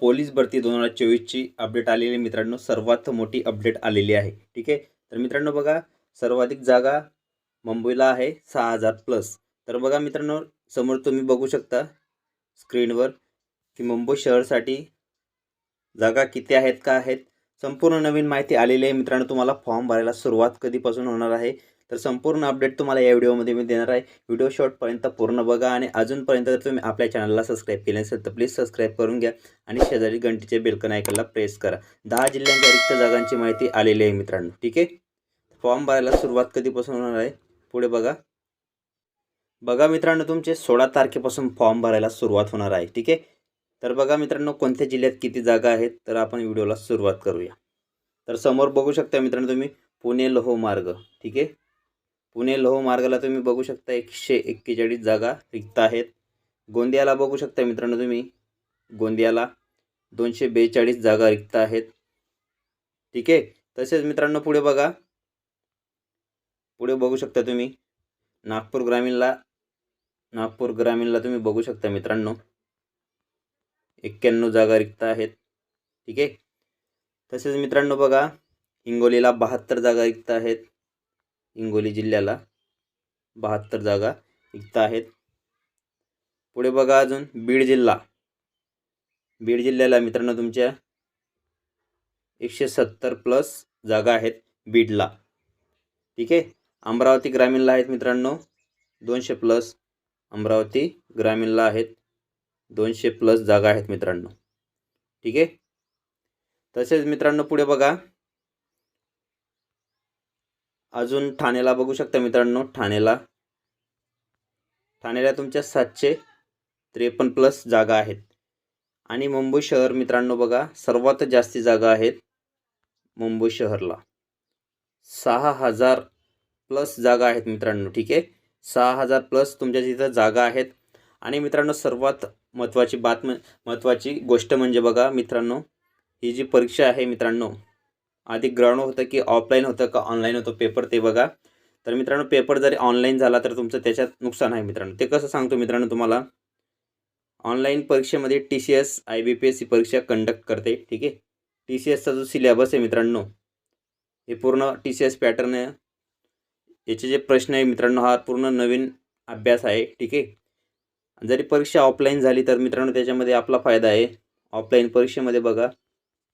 Police भरती दोन हजार चोवीसची अपडेट आलेली मित्रांनो सर्वात मोठी अपडेट आलेली आहे. ठीक आहे? तर मित्रांनो बघा सर्वाधिक जागा मुंबईला आहे सहा हजार प्लस तर बघा मित्रांनो समोर तुम्ही बघू शकता स्क्रीनवर की मुंबई शहरसाठी जागा किती आहेत का आहेत? संपूर्ण नवीन माहिती आलेली आहे. मित्रांनो तुम्हाला फॉर्म भरायला सुरुवात कधीपासून होणार आहे? तर संपूर्ण अपडेट तुम्हाला या व्हिडिओमध्ये मी देणार आहे. व्हिडिओ शॉर्टपर्यंत पूर्ण बघा आणि अजूनपर्यंत जर तुम्ही आपल्या चॅनलला सबस्क्राईब केले नसेल तर प्लीज सबस्क्राईब करून घ्या आणि शेजारी घंटीचे बेलकन आयकनला प्रेस करा. दहा जिल्ह्यांच्या रिक्त जागांची माहिती आलेली आहे मित्रांनो. ठीक आहे? फॉर्म भरायला सुरुवात कधीपासून होणार आहे? पुढे बघा. बघा मित्रांनो तुमचे सोळा तारखेपासून फॉर्म भरायला सुरुवात होणार आहे. ठीक आहे? तर बघा मित्रांनो कोणत्या जिल्ह्यात किती जागा आहेत तर आपण व्हिडिओला सुरुवात करूया. तर समोर बघू शकता मित्रांनो तुम्ही पुणे लोह मार्ग ठीक आहे? पुणे लोह मार्गाला तुम्ही बघू शकता एकशे एक्केचाळीस जागा रिक्त आहेत. गोंदियाला बघू शकता मित्रांनो तुम्ही गोंदियाला दोनशे बेचाळीस जागा रिक्त आहेत. ठीक आहे? तसेच मित्रांनो पुढे बघा पुढे बघू शकता तुम्ही नागपूर ग्रामीणला नागपूर ग्रामीणला तुम्ही बघू शकता मित्रांनो. एक्क्याण्णव जागा रिक्त आहेत. ठीक आहे? तसेच मित्रांनो बघा हिंगोलीला बहात्तर जागा रिक्त आहेत. हिंगोली जिल्ह्याला बहात्तर जागा रिक्त आहेत. पुढे बघा अजून बीड जिल्हा. बीड जिल्ह्याला मित्रांनो तुमच्या एकशे सत्तर प्लस जागा आहेत बीडला. ठीक आहे? अमरावती ग्रामीणला आहेत मित्रांनो दोनशे प्लस अमरावती ग्रामीणला आहेत. दोनशे प्लस जागा आहेत मित्रांनो. ठीक आहे? तसेच मित्रांनो पुढे बघा. अजून ठाण्याला बघू शकता मित्रांनो. ठाण्याला. ठाण्याला तुमच्या सातशे त्रेपन्न प्लस जागा आहेत. आणि मुंबई शहर मित्रांनो बघा सर्वात जास्ती जागा आहेत मुंबई शहरला. सहा हजार प्लस जागा आहेत मित्रांनो. ठीक आहे? सहा हजार प्लस तुमच्या तिथं जागा आहेत. आणि मित्रांनो सर्वात महत्त्वाची बातम महत्त्वाची गोष्ट म्हणजे बघा मित्रांनो ही जी परीक्षा आहे मित्रांनो आधी ग्राउंड होतं की ऑफलाईन होतं का ऑनलाईन होतं पेपर ते बघा. तर मित्रांनो पेपर जरी ऑनलाईन झाला तर तुमचं त्याच्यात नुकसान आहे मित्रांनो. ते कसं सांगतो मित्रांनो तुम्हाला? ऑनलाईन परीक्षेमध्ये T C S I B P S ही परीक्षा कंडक्ट करते ठीक आहे? टी सी एसचा जो सिलेबस आहे मित्रांनो हे पूर्ण टी सी एस पॅटर्न आहे. याचे जे प्रश्न आहे मित्रांनो हा पूर्ण नवीन अभ्यास आहे ठीक आहे? जरी परीक्षा ऑफलाईन झाली तर मित्रांनो त्याच्यामध्ये आपला फायदा आहे. ऑफलाईन परीक्षेमध्ये बघा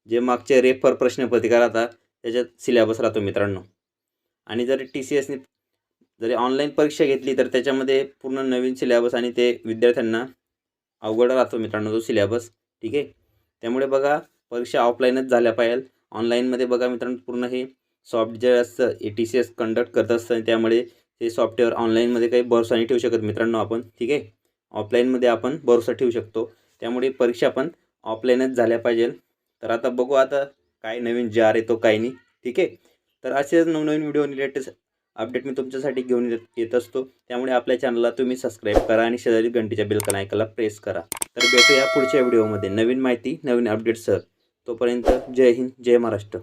जे मागचे रेफर प्रश्नपत्रिका राहतात त्याच्यात सिलेबस राहतो मित्रांनो. आणि जरी टी सी एसने जरी ऑनलाईन परीक्षा घेतली तर त्याच्यामध्ये पूर्ण नवीन सिलेबस आणि ते विद्यार्थ्यांना अवघड राहतो मित्रांनो तो सिलेबस ठीक आहे? त्यामुळे बघा परीक्षा ऑफलाईनच झाल्या पाहिजे ऑनलाईनमध्ये बघा मित्रांनो पूर्ण हे सॉफ्ट जे असतं A T C S conduct करत असतं आणि त्यामुळे ते सॉफ्टवेअर ऑनलाईनमध्ये काही भरोसा नाही ठेवू शकत मित्रांनो आपण. ठीक आहे? ऑफलाईनमध्ये आपण भरोसा ठेवू शकतो. त्यामुळे परीक्षा पण ऑफलाईनच झाल्या पाहिजे. तर आता बघू आता काय नवीन जे आहे तो काही नाही. ठीक आहे? तर असेच नवनवीन व्हिडिओ लेटेस्ट अपडेट मी तुमच्यासाठी घेऊन येत येत असतो. त्यामुळे आपल्या चॅनलला तुम्ही सबस्क्राईब करा आणि शेजारी घंटीच्या बेलकन ऐकायला प्रेस करा. तर भेटूया पुढच्या व्हिडिओमध्ये नवीन माहिती नवीन अपडेटसह तोपर्यंत जय हिंद जय महाराष्ट्र.